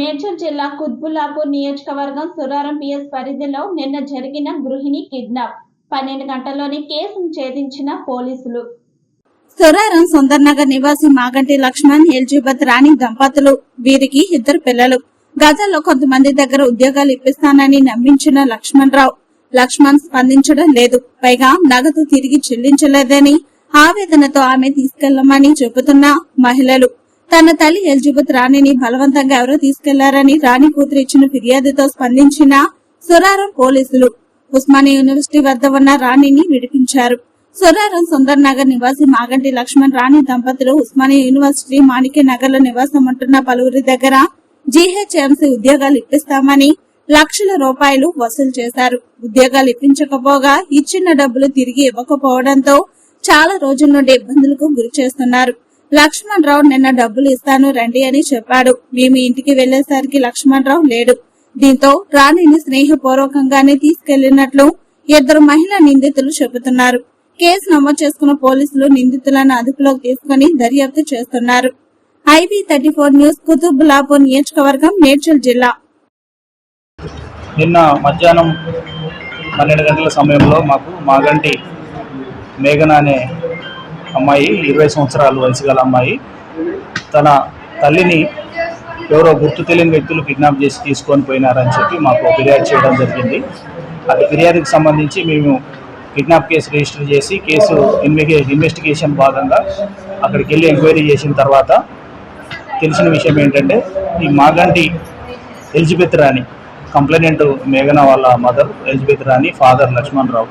మేడ్చల్ జిల్లా కుత్బుల్లాపూర్ నియోజకవర్గం సురారం పిఎస్ పరిధిలో నిన్న జరిగిన గృహిణి కిడ్నాప్. పన్నెండు గంటల్లోనే కేసును ఛేదించిన పోలీసులు. సురారం సుందర్నగర్ నివాసి మాగంటి లక్ష్మణ్ ఎల్జీబత్ రాణి దంపతులు వీరికి ఇద్దరు పిల్లలు. గతంలో కొంతమంది దగ్గర ఉద్యోగాలు ఇప్పిస్తానని నమ్మించిన లక్ష్మణ్ రావు లక్ష్మణ్ స్పందించడం లేదు. పైగా నగదు తిరిగి చెల్లించలేదని ఆవేదనతో ఆమె తీసుకెళ్ళమని చెబుతున్న మహిళలు. తన తల్లి ఎలిజబెత్ రాణిని బలవంతంగా ఎవరో తీసుకెళ్ళారని రాణి కూతురు ఇచ్చిన ఫిర్యాదుతో స్పందించిన సురారం పోలీసులు. ఉస్మానియా యూనివర్సిటీ వద్ద ఉన్న రాణిని విడిపించారు. సురారం సుందర్ నగర్ నివాసి మాగంటి లక్ష్మణ్ రాణి దంపతులు ఉస్మానియా యూనివర్సిటీ మాణిక్య నగర్లో నివాసం ఉంటున్న పలువురి దగ్గర జీహెచ్ఎంసీ ఉద్యోగాలు ఇప్పిస్తామని లక్షల రూపాయలు వసూలు చేశారు. ఉద్యోగాలు ఇప్పించకపోగా ఇచ్చిన డబ్బులు తిరిగి ఇవ్వకపోవడంతో చాలా రోజుల నుండి ఇబ్బందులకు గురి చేస్తున్నారు. లక్ష్మణ్ రావు నిన్న డబ్బులు ఇస్తాను రండి అని చెప్పాడు. మేము ఇంటికి వెళ్ళేసరికి లక్ష్మణ్ రావు లేడు. దీంతో రాణిని స్నేహపూర్వకంగానే తీసుకెళ్ళినట్లు ఇద్దరు మహిళా నిందితులు చెబుతున్నారు. కేసు నమోదు చేసుకున్న పోలీసులు నిందితులను అదుపులోకి తీసుకుని దర్యాప్తు చేస్తున్నారు. IB thirty four news Qutbullapur నియోజకవర్గం మేడ్చల్ జిల్లా. నిన్న మధ్యాహ్నం పన్నెండు గంటల సమయంలో మాకు మాగంటి మేఘన అనే అమ్మాయి ఇరవై సంవత్సరాలు వయసు గల అమ్మాయి. తన తల్లిని ఎవరో గుర్తు తెలియని వ్యక్తులు కిడ్నాప్ చేసి తీసుకొని పోయినారని చెప్పి మాకు ఫిర్యాదు చేయడం జరిగింది. అది ఫిర్యాదుకి సంబంధించి మేము కిడ్నాప్ కేసు రిజిస్టర్ చేసి కేసు ఇన్వెస్టిగేషన్ భాగంగా అక్కడికి వెళ్ళి ఎంక్వైరీ చేసిన తర్వాత తెలిసిన విషయం ఏంటంటే ఈ మాగంటి ఎలిజబెత్ రాణి కంప్లైనెంట్ మేఘన వాళ్ళ mother Elizabeth Rani father Laxman Rao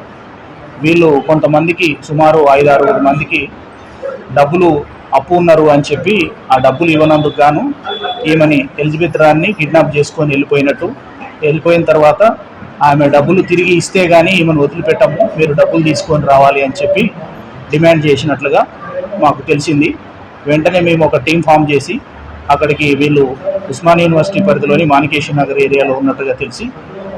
వీళ్ళు కొంతమందికి సుమారు ఐదు ఆరుగురు మందికి డబ్బులు అప్పు ఉన్నారు అని చెప్పి ఆ డబ్బులు ఇవ్వనందుకు గాను ఈమెని ఎలిజబెత్ రాన్ని కిడ్నాప్ చేసుకొని వెళ్ళిపోయినట్టు. వెళ్ళిపోయిన తర్వాత ఆమె డబ్బులు తిరిగి ఇస్తే కానీ ఈమెను వదిలిపెట్టము మీరు డబ్బులు తీసుకొని రావాలి అని చెప్పి డిమాండ్ చేసినట్లుగా మాకు తెలిసింది. వెంటనే మేము ఒక టీం ఫామ్ చేసి అక్కడికి వీళ్ళు ఉస్మానియా యూనివర్సిటీ పరిధిలోని మాణికేశ్వర నగర్ ఏరియాలో ఉన్నట్టుగా తెలిసి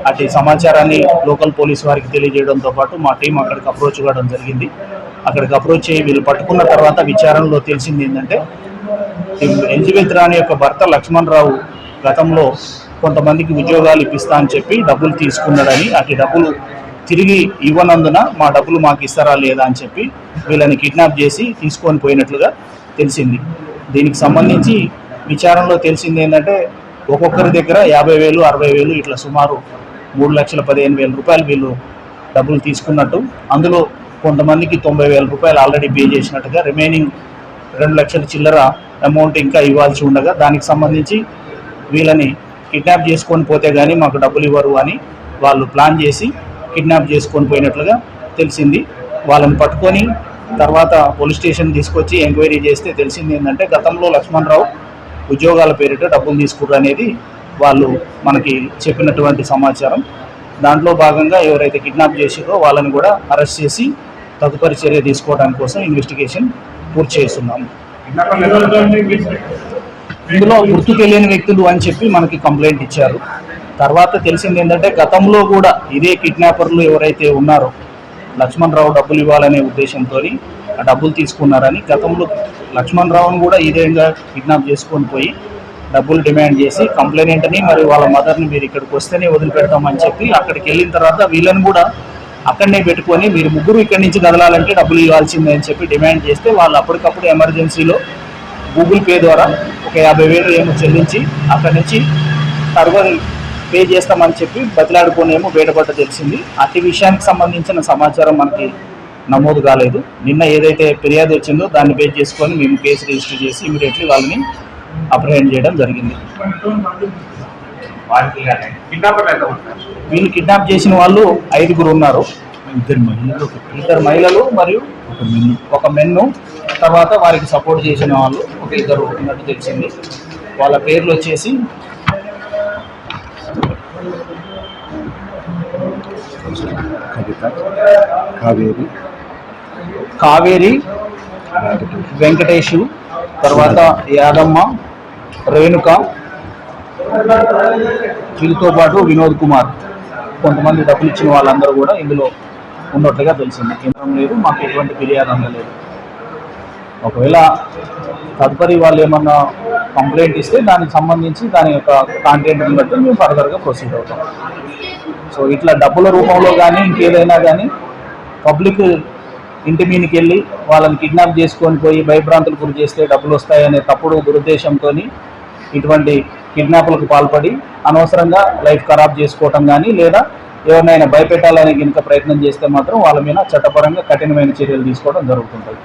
అటు సమాచారాన్ని లోకల్ పోలీస్ వారికి తెలియజేయడంతో పాటు మా టీం అక్కడికి అప్రోచ్ కావడం జరిగింది. అక్కడికి అప్రోచ్ అయ్యి వీళ్ళు పట్టుకున్న తర్వాత విచారణలో తెలిసింది ఏంటంటే ఎలిజబెత్ రాణి యొక్క భర్త లక్ష్మణ్ రావు గతంలో కొంతమందికి ఉద్యోగాలు ఇప్పిస్తా అని చెప్పి డబ్బులు తీసుకున్నాడని అటు డబ్బులు తిరిగి ఇవ్వనందున మా డబ్బులు మాకు ఇస్తారా లేదా అని చెప్పి వీళ్ళని కిడ్నాప్ చేసి తీసుకొని పోయినట్లుగా తెలిసింది. దీనికి సంబంధించి విచారణలో తెలిసింది ఏంటంటే ఒక్కొక్కరి దగ్గర యాభై వేలు అరవై వేలు ఇట్లా సుమారు మూడు లక్షల పదిహేను వేల రూపాయలు వీళ్ళు డబ్బులు తీసుకున్నట్టు. అందులో కొంతమందికి తొంభై వేల రూపాయలు ఆల్రెడీ పే చేసినట్టుగా రిమైనింగ్ రెండు లక్షల చిల్లర అమౌంట్ ఇంకా ఇవ్వాల్సి ఉండగా దానికి సంబంధించి వీళ్ళని కిడ్నాప్ చేసుకొని పోతే కానీ మాకు డబ్బులు ఇవ్వరు అని వాళ్ళు ప్లాన్ చేసి కిడ్నాప్ చేసుకొని పోయినట్లుగా తెలిసింది. వాళ్ళని పట్టుకొని తర్వాత పోలీస్ స్టేషన్ తీసుకొచ్చి ఎంక్వైరీ చేస్తే తెలిసింది ఏంటంటే గతంలో లక్ష్మణ్ రావు ఉద్యోగాల పేరిట డబ్బులు తీసుకుర్రు అనేది వాళ్ళు మనకి చెప్పినటువంటి సమాచారం. దాంట్లో భాగంగా ఎవరైతే కిడ్నాప్ చేసారో వాళ్ళని కూడా అరెస్ట్ చేసి తదుపరి చర్య తీసుకోవడానికి కోసం ఇన్వెస్టిగేషన్ పూర్తి చేస్తున్నాము. ఇందులో గుర్తు తెలియని వ్యక్తులు అని చెప్పి మనకి కంప్లైంట్ ఇచ్చారు. తర్వాత తెలిసింది ఏంటంటే గతంలో కూడా ఇదే కిడ్నాపర్లు ఎవరైతే ఉన్నారో లక్ష్మణ్ రావు డబ్బులు ఇవ్వాలనే ఉద్దేశంతో ఆ డబ్బులు తీసుకున్నారని గతంలో లక్ష్మణ్ రావును కూడా ఇదేగా కిడ్నాప్ చేసుకొని పోయి డబ్బులు డిమాండ్ చేసి కంప్లైనెంట్ని మరి వాళ్ళ మదర్ని మీరు ఇక్కడికి వస్తేనే వదిలిపెడతామని చెప్పి అక్కడికి వెళ్ళిన తర్వాత వీళ్ళని కూడా అక్కడనే పెట్టుకొని మీరు ముగ్గురు ఇక్కడి నుంచి కదలాలంటే డబ్బులు ఇవ్వాల్సిందే అని చెప్పి డిమాండ్ చేస్తే వాళ్ళు అప్పటికప్పుడు ఎమర్జెన్సీలో గూగుల్ పే ద్వారా ఒక యాభై వేలు ఏమో చెల్లించి అక్కడి నుంచి తర్వాత పే చేస్తామని చెప్పి బతిలాడుకోనేమో బయటపడ్డ తెలిసింది. అతి విషయానికి సంబంధించిన సమాచారం మనకి నమోదు కాలేదు. నిన్న ఏదైతే ఫిర్యాదు వచ్చిందో దాన్ని బేస్ చేసుకొని మేము కేసు రిజిస్టర్ చేసి ఇమీడియట్లీ వాళ్ళని అప్రహెండ్ చేయడం జరిగింది. వీళ్ళు కిడ్నాప్ చేసిన వాళ్ళు ఐదుగురు ఉన్నారు. ఇద్దరు మహిళలు ఇద్దరు మహిళలు మరియు ఒక మెన్ను. ఒక మెన్ను తర్వాత వారికి సపోర్ట్ చేసిన వాళ్ళు ఒక ఇద్దరు ఉన్నట్టు తెలిసింది. వాళ్ళ పేర్లు వచ్చేసి కవిత కావేరి కావేరి వెంకటేషు తర్వాత యాదమ్మ రేణుక వీళ్ళతో పాటు వినోద్ కుమార్. కొంతమంది డబ్బులు ఇచ్చిన వాళ్ళందరూ కూడా ఇందులో ఉన్నట్లుగా తెలిసింది. కేంద్రం లేదు మాకు ఎటువంటి ఫిర్యాదు అందలేదు. ఒకవేళ తదుపరి వాళ్ళు ఏమన్నా కంప్లైంట్ ఇస్తే దానికి సంబంధించి దాని యొక్క కాంటెంట్ని బట్టి మేము ఫర్దర్గా ప్రొసీడ్ అవుతాం. సో ఇట్లా డబ్బుల రూపంలో కానీ ఇంకేదైనా కానీ పబ్లిక్ ఇంటి మీదకి వెళ్ళి వాళ్ళని కిడ్నాప్ చేసుకొని పోయి భయభ్రాంతులు గురి చేస్తే డబ్బులు వస్తాయనే తప్పుడు దురుద్దేశంతో ఇటువంటి కిడ్నాప్లకు పాల్పడి అనవసరంగా లైఫ్ ఖరాబ్ చేసుకోవటం కానీ లేదా ఎవరినైనా భయపెట్టాలని కనుక ప్రయత్నం చేస్తే మాత్రం వాళ్ళ మీద చట్టపరంగా కఠినమైన చర్యలు తీసుకోవడం జరుగుతుంటుంది.